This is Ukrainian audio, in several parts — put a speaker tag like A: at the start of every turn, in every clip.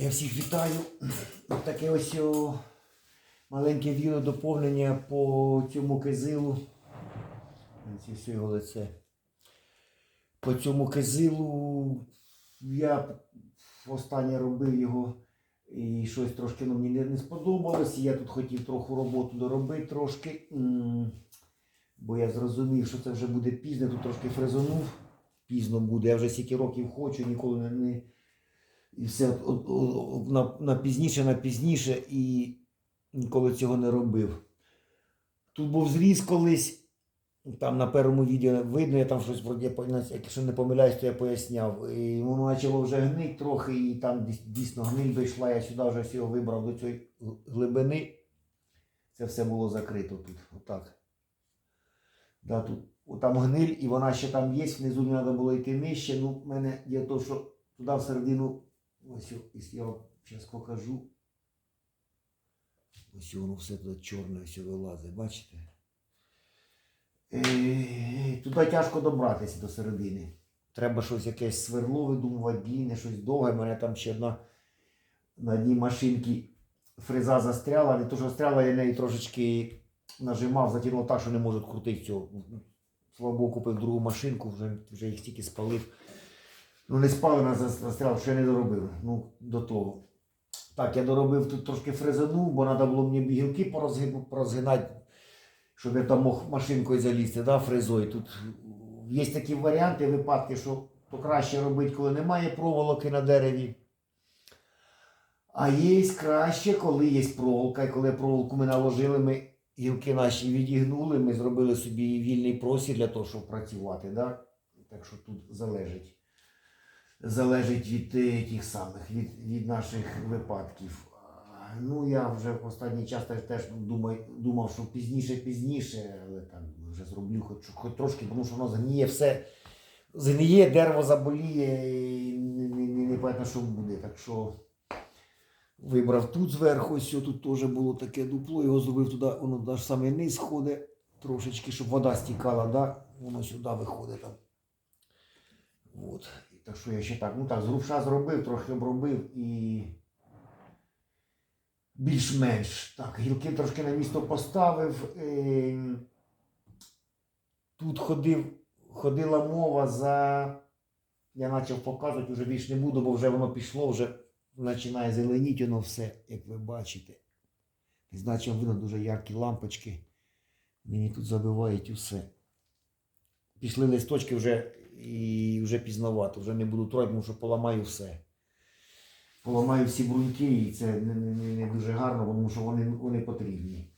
A: Я всіх вітаю. Таке ось маленьке відео доповнення по цьому кизилу. Ось його лице. По цьому кизилу я останнє робив його і щось трошки ну, мені не сподобалось. Я тут хотів трохи роботу доробити трошки. Бо я зрозумів, що це вже буде пізно, тут трошки фрезонув. Пізно буде. Я вже стільки років хочу, ніколи не. І все от, от, на, на пізніше, на пізніше і ніколи цього не робив. Тут був зріз колись, там на першому відео видно, я там щось я якщо не помиляюсь, то я поясняв. І воно почало вже гнити трохи, і там дійсно гниль дійшла, я сюди вже всього вибрав до цієї глибини. Це все було закрито тут. Отак. Да, тут, там гниль, і вона ще там є, внизу не треба було йти нижче. Ну, в мене є то, що туди всередину, ось о- ось я вам зараз покажу. Ось воно все туди чорне ось вилазить, бачите? Е, Туди тяжко добратися до середини. Треба щось якесь сверло видумувати, длінне, щось довге. У мене там ще одна на одній машинці фреза застряла. Не то, що застряла, я неї трошечки нажимав, затягнув так, що не можу крутити цього. Слава Богу, купив другу машинку, вже, вже їх стільки спалив. Ну, не спалена застряла, що я не доробив. Ну, до того. Так, я доробив тут трошки фрезанув, бо треба було мені гілки порозги- порозгинати, щоб я там мог машинкою залізти, да, фрезою. Тут є такі варіанти, випадки, що то краще робити, коли немає проволоки на дереві. А є краще, коли є проволока. І коли проволоку ми наложили, ми гілки наші відігнули, ми зробили собі вільний простір для того, щоб працювати. Да? Так що тут залежить. Залежить від е, тих самих, від, від наших випадків. Ну, я вже в останній час теж, теж думаю, думав, що пізніше, пізніше, але там вже зроблю хоч, хоч трошки, тому що воно згніє все. Згніє, дерево заболіє, і не, не, не, не понятно, що буде. Так що вибрав тут зверху, ось тут теж було таке дупло, його зробив туди, воно наш самий низ ходить трошечки, щоб вода стікала, да? воно сюди виходить там. От. Так що я ще так, ну так, з грубша зробив, трохи обробив і більш-менш. Так, гілки трошки на місто поставив. Е, Тут ходив, ходила мова за. Я почав показувати, вже більш не буду, бо вже воно пішло, вже починає зеленіти воно все, як ви бачите. Значить видно дуже яркі лампочки. Мені тут забивають усе. Пішли листочки вже і вже пізновато, вже не буду трогати, тому що поламаю все. Поламаю всі бруньки і це не, не, не, дуже гарно, тому що вони, вони потрібні.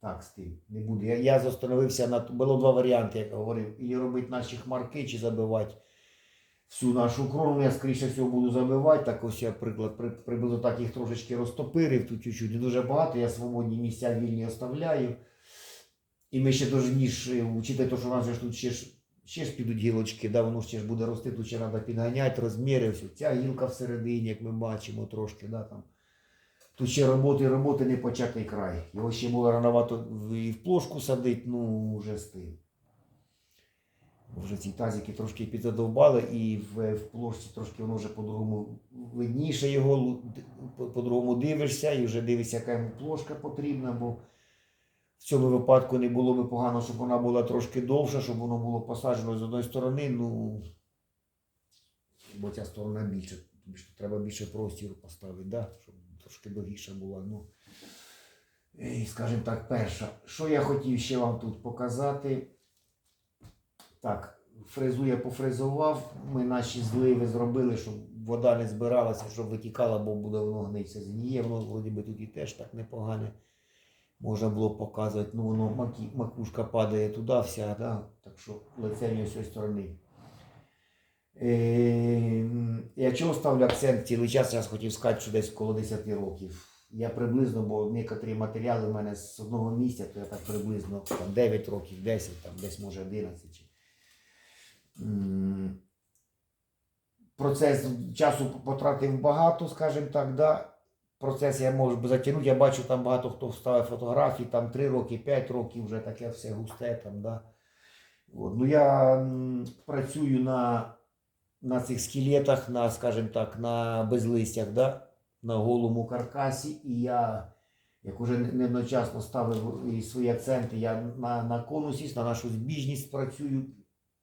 A: Так, з. Не буду. Я, я застановився на було два варіанти, як я говорив. І робити наші хмарки чи забивати всю нашу крону. Я скоріше всього буду забивати. Так ось я приклад при, приблизно так їх трошечки розтопирив тут чуть-чуть. Не дуже багато. Я свободні місця вільні оставляю. І ми ще дуже ніж вчити, то, що у нас тут ще ж, ще ж підуть гілочки, да, воно ще ж буде рости, тут ще треба підганяти, розміри. Все. Ця гілка всередині, як ми бачимо, трошки. Да, там. Тут ще роботи, роботи не початий край. Його ще було рановато і в плошку садити, ну вже з тим. Вже ці тазики трошки підзадовбали і в, в плошці трошки воно вже по-другому видніше його, по- по-другому дивишся і вже дивишся, яка йому плошка потрібна, бо в цьому випадку не було би погано, щоб вона була трошки довша, щоб воно було посаджено з одної сторони, ну бо ця сторона більше. Тобі ж треба більше простіру поставити, да? щоб трошки довгіша була. Ну, і, скажімо так, перша. Що я хотів ще вам тут показати? Так, фрезу я пофрезував. Ми наші зливи зробили, щоб вода не збиралася, щоб витікала, бо буде воно гниться згніє. Воно вроді би тут і теж так непогане. Можна було показувати, ну воно макушка падає туди вся, да? так що лице не з цієї сторони. Е, я чого ставлю акцент цілий час, я хотів сказати, що десь коло 10 років. Я приблизно, бо некоторі матеріали в мене з одного місця, то я так приблизно там, 9 років, 10, там, десь може 11. Чи... Процес часу потратив багато, скажімо так, да. Процес я можу затягнути. Я бачу, там багато хто вставив фотографії, там 3 роки, 5 років, вже таке все густе там, да. От. Ну, я працюю на на цих скелетах, на, скажімо так, на безлистях, да? на голому каркасі. І я, як уже неодночасно ставив і свої акценти, я на, на конусі, на нашу збіжність працюю.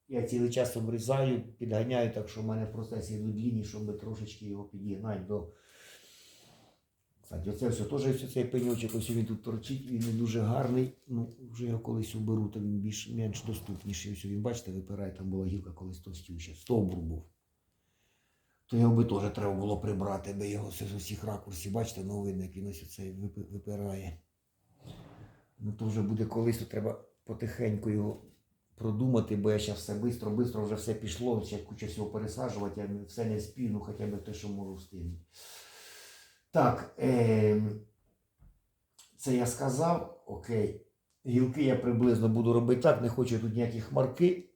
A: Я цілий час обрізаю, підганяю, так що в мене процеси йдуть длінні, щоб трошечки його підігнати до. Кстати, оце все теж ось цей пеньочок, ось він тут торчить, він не дуже гарний. Ну, вже його колись уберу, то він більш менш доступніший. Ось він, бачите, випирає, там була гілка колись товстюща. Стовбур був. То його би теж треба було прибрати, би його з усіх ракурсів, бачите, видно, як він ось оцей випирає. Ну то вже буде колись, то треба потихеньку його продумати, бо я зараз все швидко, швидко вже все пішло, ще куча всього пересаджувати, я все не спію, ну хоча б те, що можу встигнути. Так, е, це я сказав, окей. Гілки я приблизно буду робити так, не хочу тут ніякі хмарки.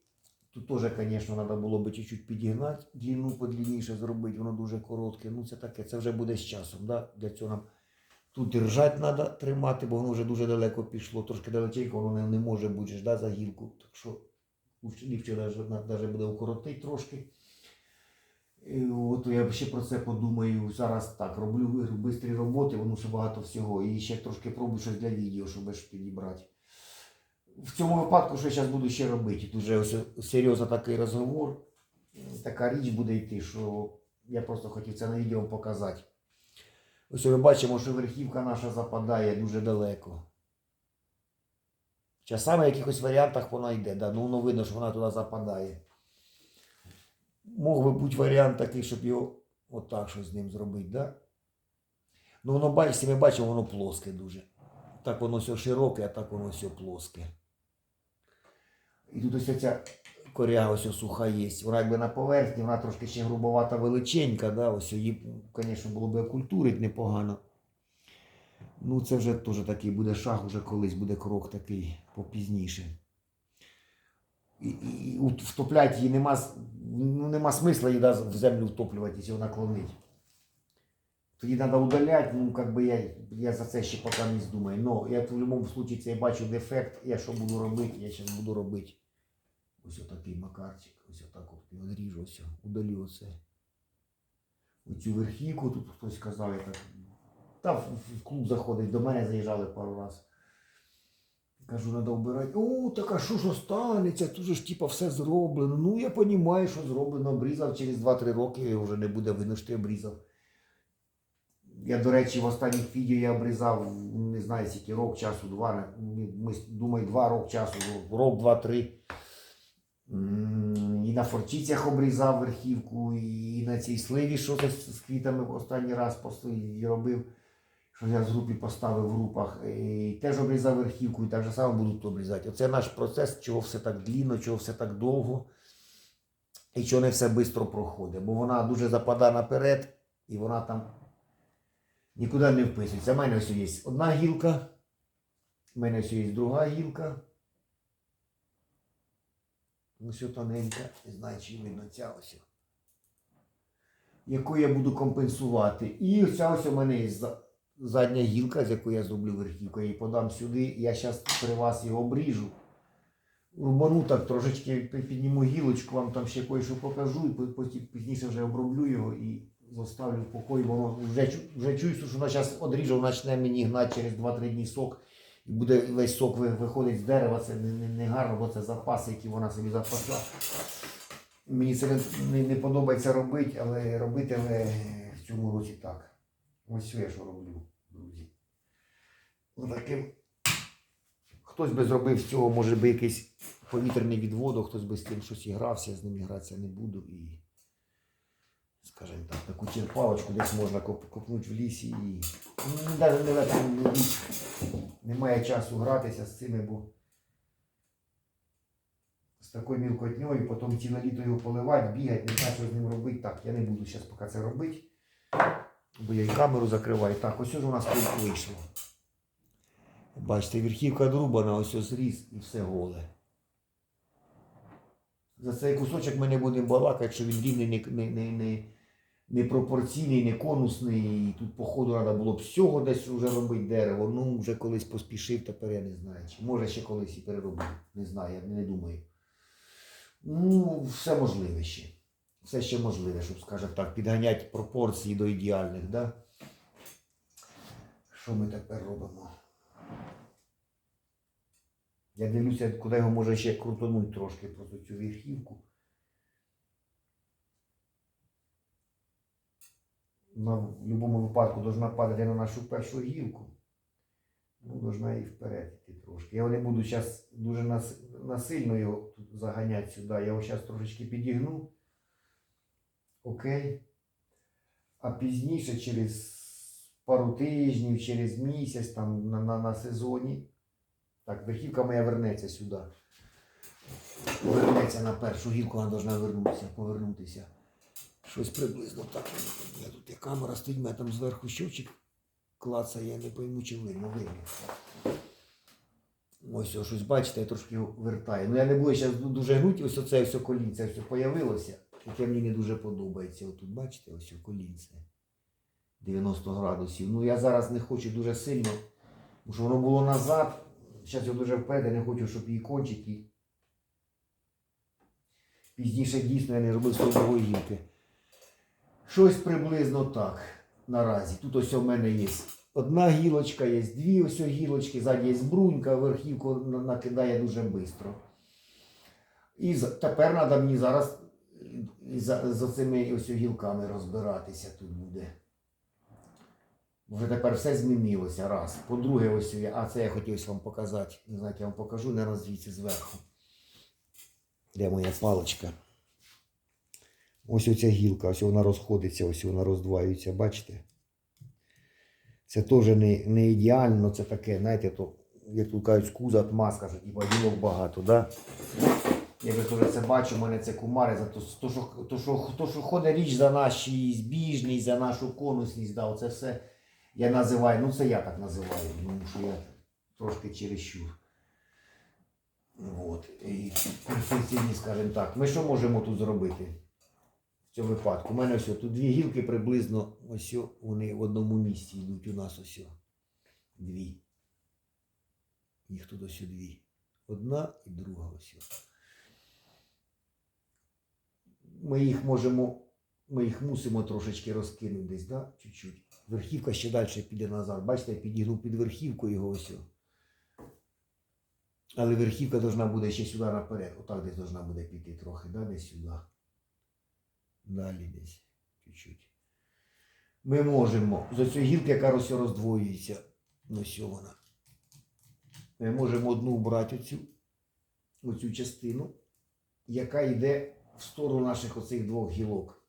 A: Тут теж, звісно, треба було би чуть-чуть підігнати, длину подлінніше зробити, воно дуже коротке. Ну, це таке, це вже буде з часом. Да? Для цього нам тут держати треба тримати, бо воно вже дуже далеко пішло, трошки далеченько, воно не, може бути да, за гілку. Так що ліпше навіть буде укоротити трошки. От я ще про це подумаю. Зараз так, роблю швидкі роботи, воно ще багато всього. І ще трошки пробую щось для відео, щоб підібрати. В цьому випадку, що я зараз буду ще робити, тут вже серйозно такий розговор, така річ буде йти, що я просто хотів це на відео показати. Ось ми бачимо, що верхівка наша западає дуже далеко. Часами в якихось варіантах вона йде, да? ну видно, що вона туди западає. Мог би бути варіант такий, щоб його отак щось з ним зробити, да? Ну воно бачите, ми бачимо, воно плоске дуже. Так воно все широке, а так воно все плоске. І тут ось ця коряга ось суха є. Вона якби на поверхні, вона трошки ще грубовата величенька, да? ось її, звісно, було б окультурити непогано. Ну, це вже теж такий буде шаг, уже колись буде крок такий попізніше. І, і, втоплять її нема, ну, нема смисла її да, в землю втоплювати, якщо вона клонить. Тоді треба удаляти, ну как би я, я за це ще поки не думаю. Но я в будь-якому випадку це я бачу дефект, я що буду робити, я зараз буду робити. Ось отакий макарчик, ось отак от відріжу, ось, удалю оце. Оцю верхівку, тут хтось казав, я так. Та в, клуб заходить, до мене заїжджали пару раз. Кажу, треба вбирати. О, так а що ж останеться? Тут же ж типа все зроблено. Ну я розумію, що зроблено. Обрізав через 2-3 роки, вже не буде видно, що ти обрізав. Я, до речі, в останніх відео я обрізав, не знаю, скільки рок часу, два, думаю, два рок часу, рок, два-три. І на форчицях обрізав верхівку, і на цій сливі, що з квітами останній раз робив, що я з групі поставив в групах. І теж обрізав верхівку і так же само буду обрізати. Оце наш процес, чого все так длінно, чого все так довго. І чого не все швидко проходить. Бо вона дуже западає наперед, і вона там нікуди не вписується. У мене ось є одна гілка, у мене ось є друга гілка. Все тоненька, не знаю, чи видно ця ось. Яку я буду компенсувати. І ця ось у мене є задня гілка, з якої я зроблю верхівку. Я її подам сюди. Я зараз при вас його обріжу. Рубану так трошечки підніму гілочку, вам там ще кое-що покажу, і потім пізніше вже оброблю його і заставлю в покої. Воно вже, вже чую, що вона зараз одріже, почне мені гнати через 2-3 дні сок. І буде весь сок виходить з дерева, це не, не, не гарно, бо це запаси, які вона собі запасла. Мені це не, не подобається робити, але робити але в цьому році так. Ось що я що роблю, друзі. Отаким. Хтось би зробив з цього, може би якийсь повітряний відводок, хтось би з тим щось і грався, я з ним гратися не буду. І, скажімо так, таку черпалочку десь можна копнути в лісі і. Ну, навіть не этом річ. Немає часу гратися з цими, бо з такою мілкотньою, потім ціле літо його поливати, бігати, не знаю, що з ним робити. Так, я не буду зараз поки це робити. Бо я і камеру закриваю. Так, ось у нас тут вийшло. Бачите, верхівка друбана, ось ось зріз і все голе. За цей кусочок ми не будемо балакати, що він рівний не, не, не, не, не пропорційний, не конусний. І тут, походу, треба було б всього десь вже робити дерево. Ну, вже колись поспішив, тепер я не знаю. Чи може ще колись і переробив. Не знаю, я не думаю. Ну, все можливе ще. Все ще можливе, щоб, скажімо так, підганяти пропорції до ідеальних, да? Що ми тепер робимо? Я дивлюся, куди його може ще крутонуть трошки просто цю верхівку. Вона в будь-якому випадку должна падати на нашу першу гілку. Ну, должна і вперед йти трошки. Я не буду зараз дуже нас, насильно його тут заганяти сюди. Я його зараз трошечки підігну. Окей. А пізніше, через пару тижнів, через місяць, там на, на, на сезоні. Так, верхівка моя вернеться сюди. Вернеться на першу гілку, вона повинна вернутися, повернутися. Щось приблизно так. Я тут є камера стоїть, мене там зверху щовчик клацає, я не пойму, чи видно, видно. Ось ось щось бачите, я трошки вертаю. Ну я не буду зараз дуже гнути, ось оце все колінце все появилося, яке мені не дуже подобається. Отут, бачите, ось о колінце. 90 градусів. Ну я зараз не хочу дуже сильно, тому що воно було назад. Зараз його дуже вперед, не хочу, щоб її кончики. Пізніше дійсно я не робив свої гілки. Щось приблизно так наразі. Тут ось у мене є одна гілочка, є дві ось гілочки, ззаді є брунька, верхівку накидає дуже швидко. І тепер треба мені зараз за, за цими ось гілками розбиратися тут буде. Вже тепер все змінилося. Раз. По-друге, ось а це я хотів вам показати. Не знаю, я вам покажу, не звідси зверху. Де моя паличка? Ось оця гілка, ось вона розходиться, ось вона роздваюється, бачите? Це теж не, не ідеально, це таке, знаєте, то, як тут кажуть, скуза, маска, що типу, гілок багато, да? Я вже це бачу, у мене це кумари, за то, то, що, то, що, то, що ходить річ за наші збіжність, за нашу конусність, да, оце все я називаю, ну це я так називаю, тому що я трошки чересчур. От. І перфекціоніст, скажімо так. Ми що можемо тут зробити? В цьому випадку. У мене ось тут дві гілки приблизно ось вони в одному місці йдуть у нас ось. Дві. Їх тут ось дві. Одна і друга ось. Ми їх можемо, ми їх мусимо трошечки розкинути десь, да? Чуть-чуть. Верхівка ще далі піде назад. Бачите, я підігнув під верхівку його ось. Але верхівка должна буде ще сюди наперед. Отак десь должна буде піти трохи, да? десь сюди. Далі десь чуть-чуть. Ми можемо з цієї гілки, яка ось роздвоюється, ну що вона. Ми можемо одну брати оцю, оцю частину, яка йде в сторону наших оцих двох гілок.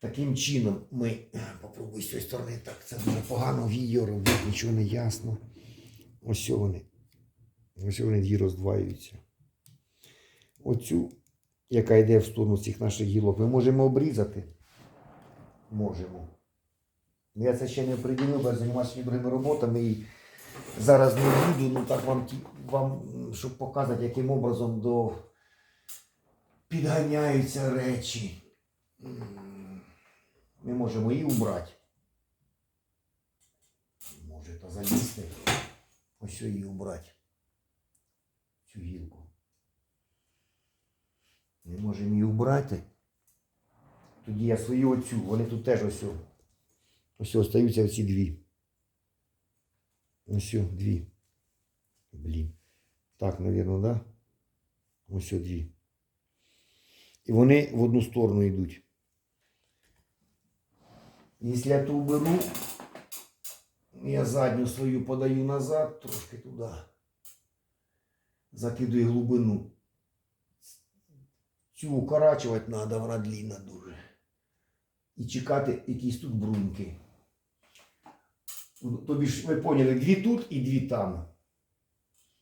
A: Таким чином ми попробуй з цієї сторони, так це дуже погано відео робити, нічого не ясно. Ось вони. Ось вони дві роздваюються. Оцю, яка йде в сторону цих наших гілок, ми можемо обрізати. Можемо. Ну, Я це ще не приділив, бо я займаюся другими роботами і зараз не буду, ну так вам, вам, щоб показати, яким образом до підганяються речі. Ми можемо її убрати. Може, то залізти. Ось її убрати. Цю гілку. Ми можемо її убрати. Тоді я свою оцю, вони тут теж ось. Ось остаються оці дві. Ось дві. Блін. Так, мабуть, да? Ось дві. І вони в одну сторону йдуть. Якщо я ту беру, я задню свою подаю назад, трошки туди. Закидую глибину. Цю укорачувати треба, вона длинна дуже. І чекати якісь тут бруньки. Тобі ж ви поняли, дві тут і дві там.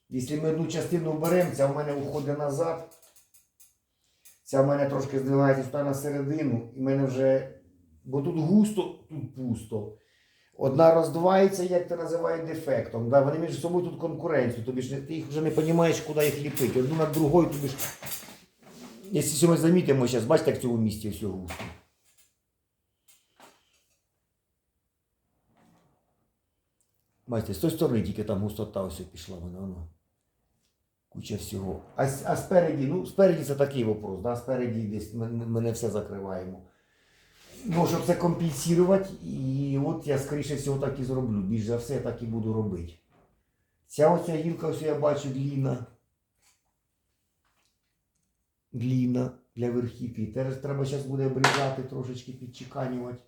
A: Якщо ми одну частину беремо, ця в мене уходить назад. Ця в мене трошки здвигається сюди на середину, і в мене вже. Бо тут густо, тут пусто. Одна роздувається, як це називають дефектом. Да? Вони між собою тут конкуренцію. Тобі ж ти їх вже не розумієш, куди їх ліпити. Одну над другою тобі ж. Якщо ми замітимо зараз, бачите, як в цьому місці все густо. Бачите, з тої сторони тільки там густота ось пішла вона. Куча всього. А, а спереді, ну, спереді це такий вопрос, да? спереді десь ми, ми не все закриваємо. Ну, щоб це компенсувати, і от я скоріше всього так і зроблю. Більш за все так і буду робити. Ця оця гілка, ось я бачу, длінна. Длінна для верхівки. Теж треба зараз буде обрізати, трошечки підчеканювати.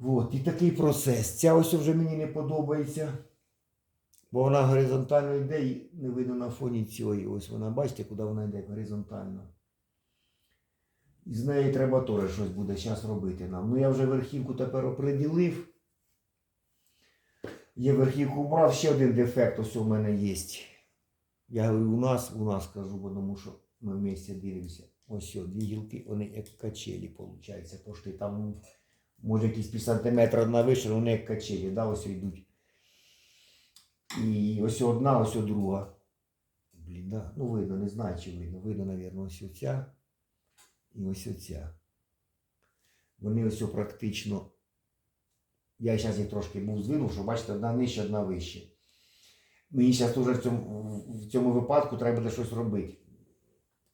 A: От, і такий процес. Ця ось вже мені не подобається. Бо вона горизонтально йде і не видно на фоні цієї. Ось вона, бачите, куди вона йде горизонтально. І з неї треба теж щось буде зараз робити нам. Ну я вже верхівку тепер оприділив. Я верхівку брав, ще один дефект ось у мене є. Я говорю, у нас, у нас кажу, тому що ми в місті дивимося. Ось о, дві гілки, вони як качелі, виходить. Пошти там, може, якісь пів сантиметра на вище, вони як качелі, да, ось йдуть. І ось одна, ось друга. Блін, да. Ну видно, не знаю, чи видно. Видно, мабуть, ось оця і ось оця. Вони ось практично. Я зараз їх трошки був здвинув, що бачите, одна нижче, одна вище. Мені зараз теж в цьому, в цьому випадку треба буде щось робити.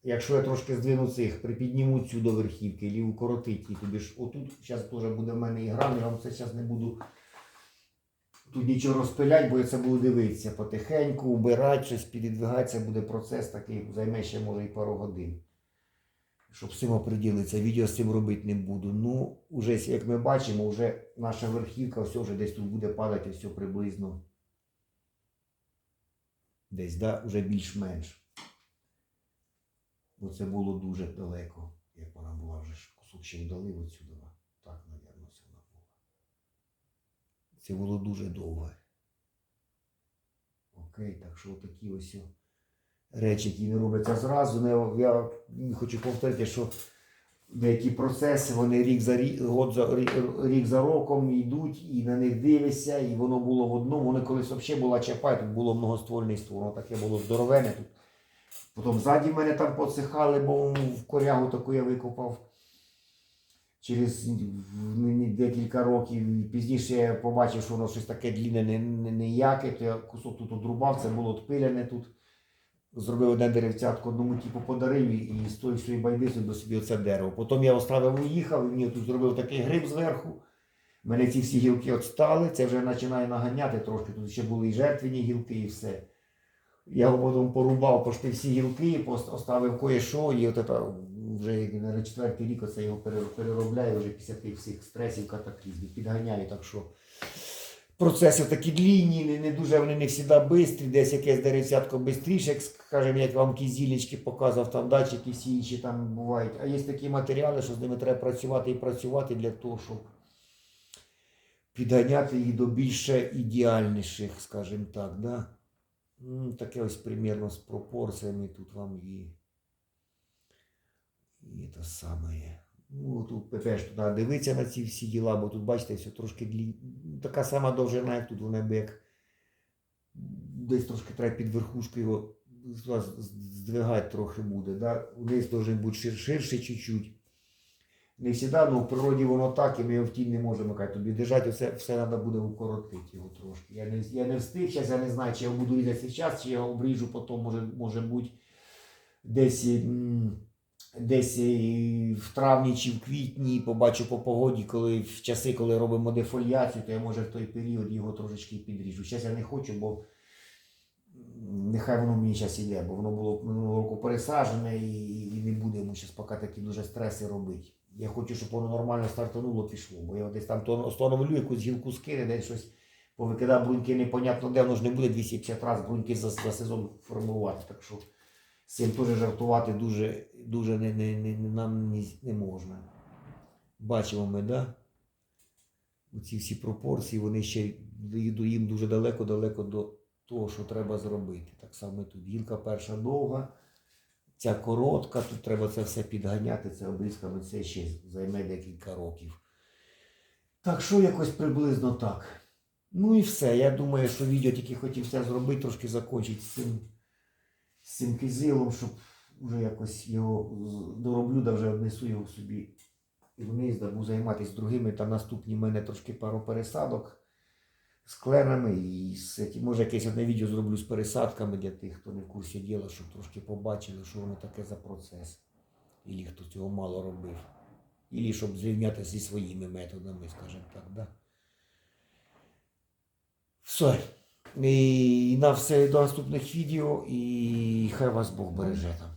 A: Якщо я трошки здвину цих, припідніму цю до верхівки, і укоротить її, тобі ж отут зараз теж буде в мене ігра, я вам це зараз не буду тут нічого розпиляти, бо я це буду дивитися потихеньку, убирати, щось підвигати, це буде процес такий, займе ще може і пару годин. Щоб з цим оприділитися, відео з цим робити не буду. Ну, уже, як ми бачимо, вже наша верхівка все вже десь тут буде падати все приблизно. Десь, да, вже більш-менш. Бо це було дуже далеко, як вона була вже кусок ще вдалив отсюди. Так, мабуть, це вона була. Це було дуже довго. Окей, так що такі ось речі, які не робляться зразу. Не, я хочу повторити, що деякі процеси, вони рік за рік, год за рік, за роком йдуть і на них дивишся, і воно було в одному. Вони колись взагалі була чапай, тут було многоствольний створ, воно таке було здоровене тут. Потім ззаді мене там посихали, бо в корягу таку я викопав. Через декілька років пізніше я побачив, що воно щось таке длінне, не- не- ніяке, то я кусок тут одрубав, це було отпиляне тут. Зробив одне деревцятко, одному типу подарив і з тої своєї байди зробив собі оце дерево. Потім я оставив уїхав, мені тут зробив такий гриб зверху. Мене ці всі гілки отстали, це вже починає наганяти трошки. Тут ще були і жертвені гілки, і все. Я потім порубав почти всі гілки, оставив кое-що, і от вже на четвертий рік оце його пере- переробляю вже після тих всіх стресів, катаклізмів. Підганяю, так що процеси такі длінні, не, не дуже вони не завжди швидкі, десь якесь деревцятко швидше, як скажімо, як вам кізілічки показав, там датчики всі інші там бувають. А є такі матеріали, що з ними треба працювати і працювати для того, щоб підганяти їх до більше ідеальніших, скажімо так. Да? Ну, таке ось примірно з пропорціями тут вам і, і те саме. Ну, тут теж туди дивитися на ці всі діла, бо тут, бачите, все трошки длі... така сама довжина, як тут вона би як десь трошки треба під верхушку його здвигати трохи буде. Да? Вниз должен бути шир, ширше чуть-чуть. Не завжди, ну в природі воно так, і ми його в тінь не можемо казати. Тобі держати все, все треба буде укоротити його трошки. Я не, я не встиг, зараз я не знаю, чи я буду різати зараз, чи я обріжу, потім може, може бути десь, десь е, в травні чи в квітні, побачу по погоді, коли в часи, коли робимо дефоліацію, то я може в той період його трошечки підріжу. Зараз я не хочу, бо нехай воно мені зараз іде, бо воно було минулого року пересаджене і, не буде йому зараз поки такі дуже стреси робити. Я хочу, щоб воно нормально стартануло, пішло. Бо я десь там встановлю якусь гілку скине, десь щось повикидав бруньки, непонятно де, воно ж не буде 250 разів бруньки за, за сезон формувати. Так що цим теж жартувати дуже, дуже не, не, не, нам не, не можна. Бачимо ми, да? Оці всі пропорції, вони ще їм дуже далеко-далеко до того, що треба зробити. Так само тут гілка перша довга, ця коротка, тут треба це все підганяти, це обрізками, це ще займе декілька років. Так що якось приблизно так. Ну і все. Я думаю, що відео тільки хотів все зробити, трошки закінчити з цим, з цим кизилом, щоб вже якось його дороблю, да вже внесу його собі вниз, да буду займатися другими. Там наступні в мене трошки пару пересадок. з кленами і з. Може якесь одне відео зроблю з пересадками для тих, хто не в курсі діла, щоб трошки побачили, що воно таке за процес. Ілі хто цього мало робив. Ілі щоб зрівняти зі своїми методами, скажімо так. Да? Все. І на все до наступних відео, і хай вас Бог береже там.